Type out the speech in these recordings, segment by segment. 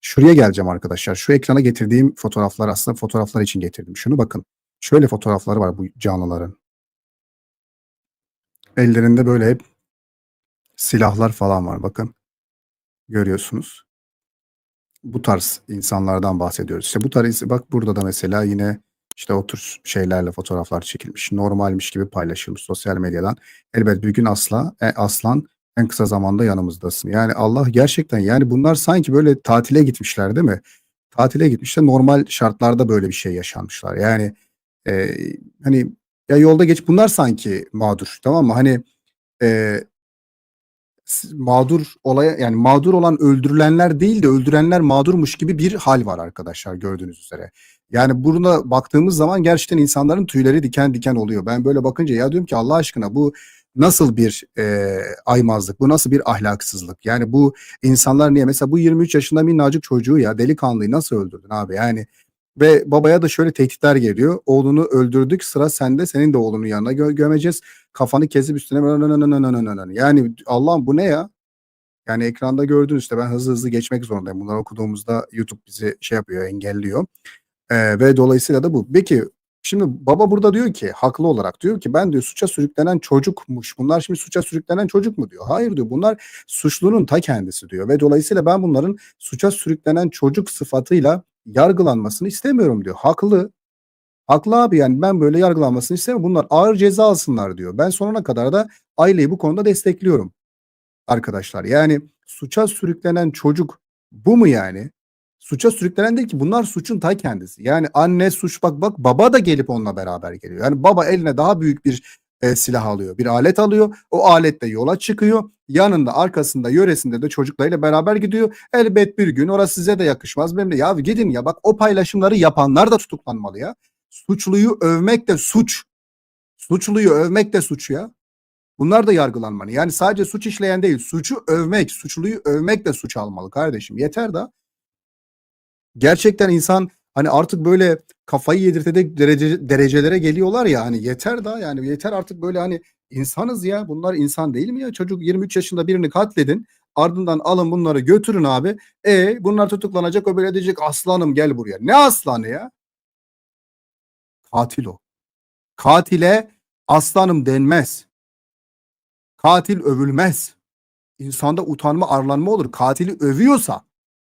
Şuraya geleceğim arkadaşlar. Şu ekrana getirdiğim fotoğraflar aslında fotoğraflar için getirdim. Şunu bakın. Şöyle fotoğrafları var bu canlıların. Ellerinde böyle hep silahlar falan var bakın. Görüyorsunuz. Bu tarz insanlardan bahsediyoruz. İşte bu tarz bak burada da mesela yine işte o tür şeylerle fotoğraflar çekilmiş. Normalmiş gibi paylaşılmış sosyal medyadan. Elbet bir gün asla e, aslan en kısa zamanda yanımızdasın. Yani Allah gerçekten yani bunlar sanki böyle tatile gitmişler değil mi? Tatile gitmişler normal şartlarda böyle bir şey yaşanmışlar. Yani e, hani ya yolda geç bunlar sanki mağdur tamam mı? Hani e, mağdur olaya yani mağdur olan öldürülenler değil de öldürenler mağdurmuş gibi bir hal var arkadaşlar gördüğünüz üzere. Yani buna baktığımız zaman gerçekten insanların tüyleri diken diken oluyor. Ben böyle bakınca ya diyorum ki Allah aşkına bu nasıl bir e, aymazlık, bu nasıl bir ahlaksızlık? Yani bu insanlar niye mesela bu 23 yaşında minnacık çocuğu ya delikanlıyı nasıl öldürdün abi? Yani ve babaya da şöyle tehditler geliyor. Oğlunu öldürdük sıra sende senin de oğlunun yanına gö- gömeceğiz. Kafanı kesip üstüne yani Allah'ım bu ne ya? Yani ekranda gördünüz işte ben hızlı hızlı geçmek zorundayım. Bunları okuduğumuzda YouTube bizi şey yapıyor, engelliyor. Ee, ve dolayısıyla da bu. Peki şimdi baba burada diyor ki haklı olarak diyor ki ben diyor suça sürüklenen çocukmuş. Bunlar şimdi suça sürüklenen çocuk mu diyor. Hayır diyor bunlar suçlunun ta kendisi diyor. Ve dolayısıyla ben bunların suça sürüklenen çocuk sıfatıyla yargılanmasını istemiyorum diyor. Haklı. Haklı abi yani ben böyle yargılanmasını istemiyorum. Bunlar ağır ceza alsınlar diyor. Ben sonuna kadar da aileyi bu konuda destekliyorum arkadaşlar. Yani suça sürüklenen çocuk bu mu yani? Suça sürüklenen değil ki bunlar suçun ta kendisi. Yani anne suç bak bak baba da gelip onunla beraber geliyor. Yani baba eline daha büyük bir e, silah alıyor. Bir alet alıyor. O aletle yola çıkıyor. Yanında arkasında yöresinde de çocuklarıyla beraber gidiyor. Elbet bir gün orası size de yakışmaz. Benim de ya gidin ya bak o paylaşımları yapanlar da tutuklanmalı ya. Suçluyu övmek de suç. Suçluyu övmek de suç ya. Bunlar da yargılanmalı. Yani sadece suç işleyen değil, suçu övmek, suçluyu övmek de suç almalı kardeşim. Yeter da. Gerçekten insan hani artık böyle kafayı yedirtecek derece, derecelere geliyorlar ya hani yeter da yani yeter artık böyle hani insanız ya bunlar insan değil mi ya? Çocuk 23 yaşında birini katledin ardından alın bunları götürün abi. E bunlar tutuklanacak o böyle diyecek aslanım gel buraya. Ne aslanı ya? Katil o. Katile aslanım denmez. Katil övülmez. İnsanda utanma arlanma olur. Katili övüyorsa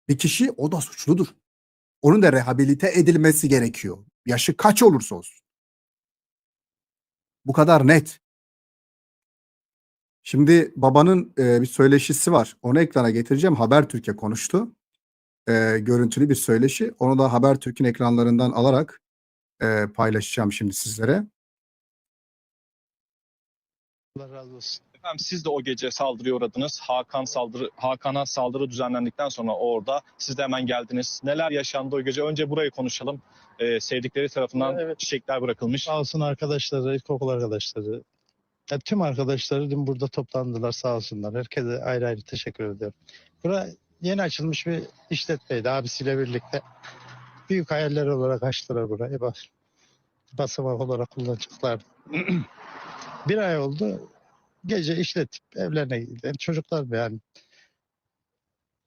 bir kişi o da suçludur onun da rehabilite edilmesi gerekiyor. Yaşı kaç olursa olsun. Bu kadar net. Şimdi babanın e, bir söyleşisi var. Onu ekrana getireceğim. Habertürk'e konuştu. E, görüntülü bir söyleşi. Onu da Habertürk'ün ekranlarından alarak e, paylaşacağım şimdi sizlere. Allah razı olsun. Efendim siz de o gece saldırıya uğradınız. Hakan saldırı Hakan'a saldırı düzenlendikten sonra orada siz de hemen geldiniz. Neler yaşandı o gece? Önce burayı konuşalım. Ee, sevdikleri tarafından Evet. çiçekler bırakılmış. Sağ olsun arkadaşları, ilkokul arkadaşları. Ya tüm arkadaşları dün burada toplandılar sağ olsunlar. Herkese ayrı ayrı teşekkür ediyorum. Bura yeni açılmış bir işletmeydi abisiyle birlikte. Büyük hayaller olarak açtılar burayı. Bak, basamak olarak kullanacaklar. bir ay oldu. Gece işletip evlerine giden çocuklar yani.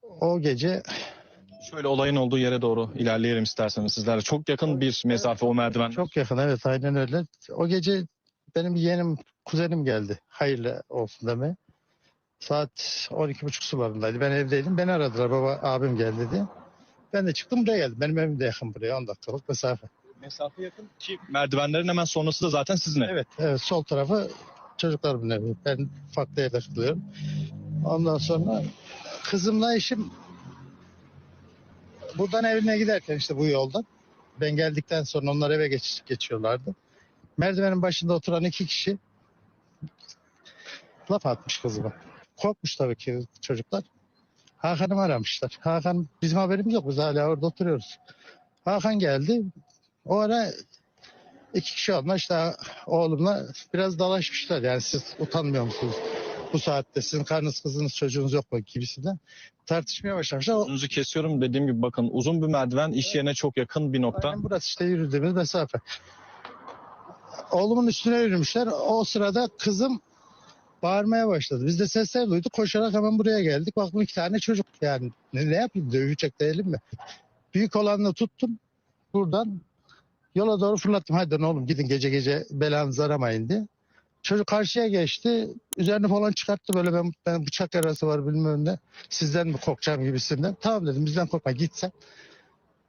O gece Şöyle olayın olduğu yere doğru ilerleyelim isterseniz sizlerle. Çok yakın bir mesafe o merdiven. Çok yakın evet aynen öyle. O gece benim yeğenim kuzenim geldi. Hayırlı olsun demeye. Saat 12.30 sularındaydı. Ben evdeydim. Beni aradılar. Baba abim geldi diye. Ben de çıktım buraya geldim. Benim evim de yakın buraya. 10 dakikalık mesafe. Mesafe yakın ki merdivenlerin hemen sonrası da zaten sizin ev. Evet, evet sol tarafı çocuklarımın evi. Ben farklı yerde kılıyorum. Ondan sonra kızımla eşim buradan evine giderken işte bu yoldan ben geldikten sonra onlar eve geç, geçiyorlardı. Merdivenin başında oturan iki kişi laf atmış kızıma. Korkmuş tabii ki çocuklar. Hakan'ı aramışlar. Hakan bizim haberimiz yok. Biz hala orada oturuyoruz. Hakan geldi. O ara iki kişi onlar işte oğlumla biraz dalaşmışlar. Yani siz utanmıyor musunuz? Bu saatte sizin karnınız kızınız çocuğunuz yok mu gibisinden tartışmaya başlamışlar. Sözünüzü kesiyorum dediğim gibi bakın uzun bir merdiven iş yerine çok yakın bir nokta. Aynen burası işte yürüdüğümüz mesafe. Oğlumun üstüne yürümüşler. O sırada kızım Bağırmaya başladı. Biz de sesler duyduk. Koşarak hemen buraya geldik. Baktım iki tane çocuk yani. Ne, ne yapayım? Dövecek değilim mi? Büyük olanını tuttum. Buradan yola doğru fırlattım. Hadi oğlum gidin gece gece belanızı aramayın diye. Çocuk karşıya geçti. Üzerini falan çıkarttı böyle ben, ben bıçak yarası var bilmem ne. Sizden mi korkacağım gibisinden. Tamam dedim bizden korkma git sen.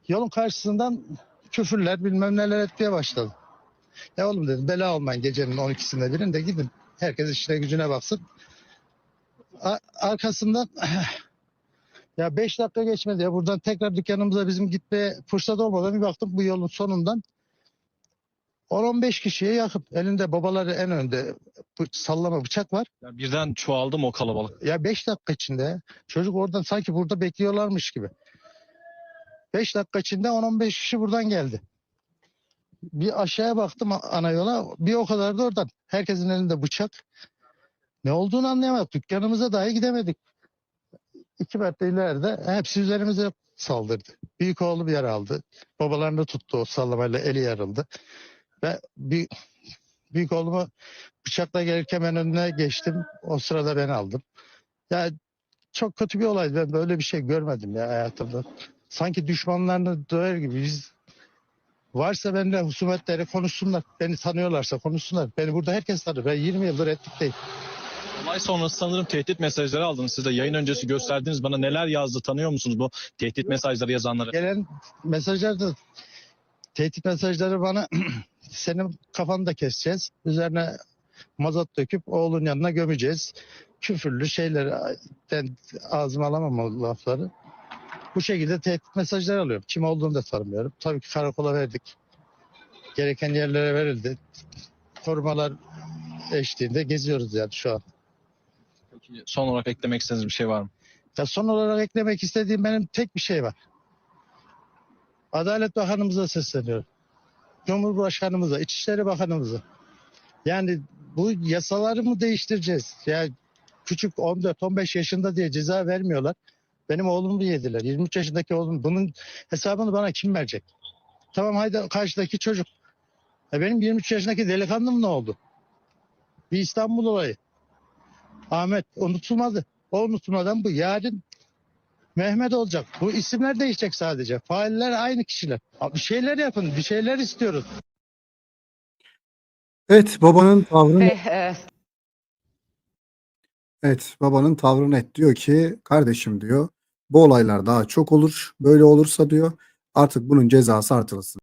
Yolun karşısından küfürler bilmem neler etmeye başladı. Ya oğlum dedim bela olmayın gecenin 12'sinde birinde gidin. Herkes işine gücüne baksın. A- arkasından ya 5 dakika geçmedi ya buradan tekrar dükkanımıza bizim gitmeye fırsat olmadan bir baktım bu yolun sonundan 10-15 kişiye yakın. Elinde babaları en önde bu sallama bıçak var. Yani birden çoğaldı mı o kalabalık? Ya 5 dakika içinde çocuk oradan sanki burada bekliyorlarmış gibi. 5 dakika içinde 10-15 kişi buradan geldi. Bir aşağıya baktım ana yola bir o kadar da oradan. Herkesin elinde bıçak. Ne olduğunu anlayamadık. Dükkanımıza dahi gidemedik. İki metre ileride hepsi üzerimize saldırdı. Büyük oğlu bir yer aldı. Babalarını tuttu o sallamayla eli yarıldı. Ve bir, büyük oğlumu bıçakla gelirken ben önüne geçtim. O sırada ben aldım. Ya çok kötü bir olaydı. Ben böyle bir şey görmedim ya hayatımda. Sanki düşmanlarını döver gibi biz varsa benimle husumetleri konuşsunlar. Beni tanıyorlarsa konuşsunlar. Beni burada herkes tanır. Ben 20 yıldır etlikteyim. Olay sonrası sanırım tehdit mesajları aldınız. Siz de yayın öncesi gösterdiniz. Bana neler yazdı tanıyor musunuz bu tehdit mesajları yazanları? Gelen mesajlarda tehdit mesajları bana senin kafanı da keseceğiz. Üzerine mazot döküp oğlun yanına gömeceğiz. Küfürlü şeylerden ağzıma alamam o lafları. Bu şekilde tehdit mesajları alıyorum. Kim olduğunu da tanımıyorum. Tabii ki karakola verdik. Gereken yerlere verildi. Korumalar eşliğinde geziyoruz yani şu an. Peki, Son olarak eklemek istediğiniz bir şey var mı? Ya son olarak eklemek istediğim benim tek bir şey var. Adalet Bakanımıza sesleniyorum. Cumhurbaşkanımıza, İçişleri Bakanımıza. Yani bu yasaları mı değiştireceğiz? Ya küçük 14-15 yaşında diye ceza vermiyorlar. Benim oğlumu yediler. 23 yaşındaki oğlum. Bunun hesabını bana kim verecek? Tamam haydi karşıdaki çocuk. Ya benim 23 yaşındaki delikanlım ne oldu? Bir İstanbul olayı. Ahmet unutulmadı. O unutulmadan bu. Yarın Mehmet olacak. Bu isimler değişecek sadece. Failler aynı kişiler. Bir şeyler yapın. Bir şeyler istiyoruz. Evet babanın tavrı Ve net. e, Evet babanın tavrı net. Diyor ki kardeşim diyor bu olaylar daha çok olur. Böyle olursa diyor artık bunun cezası artırılsın.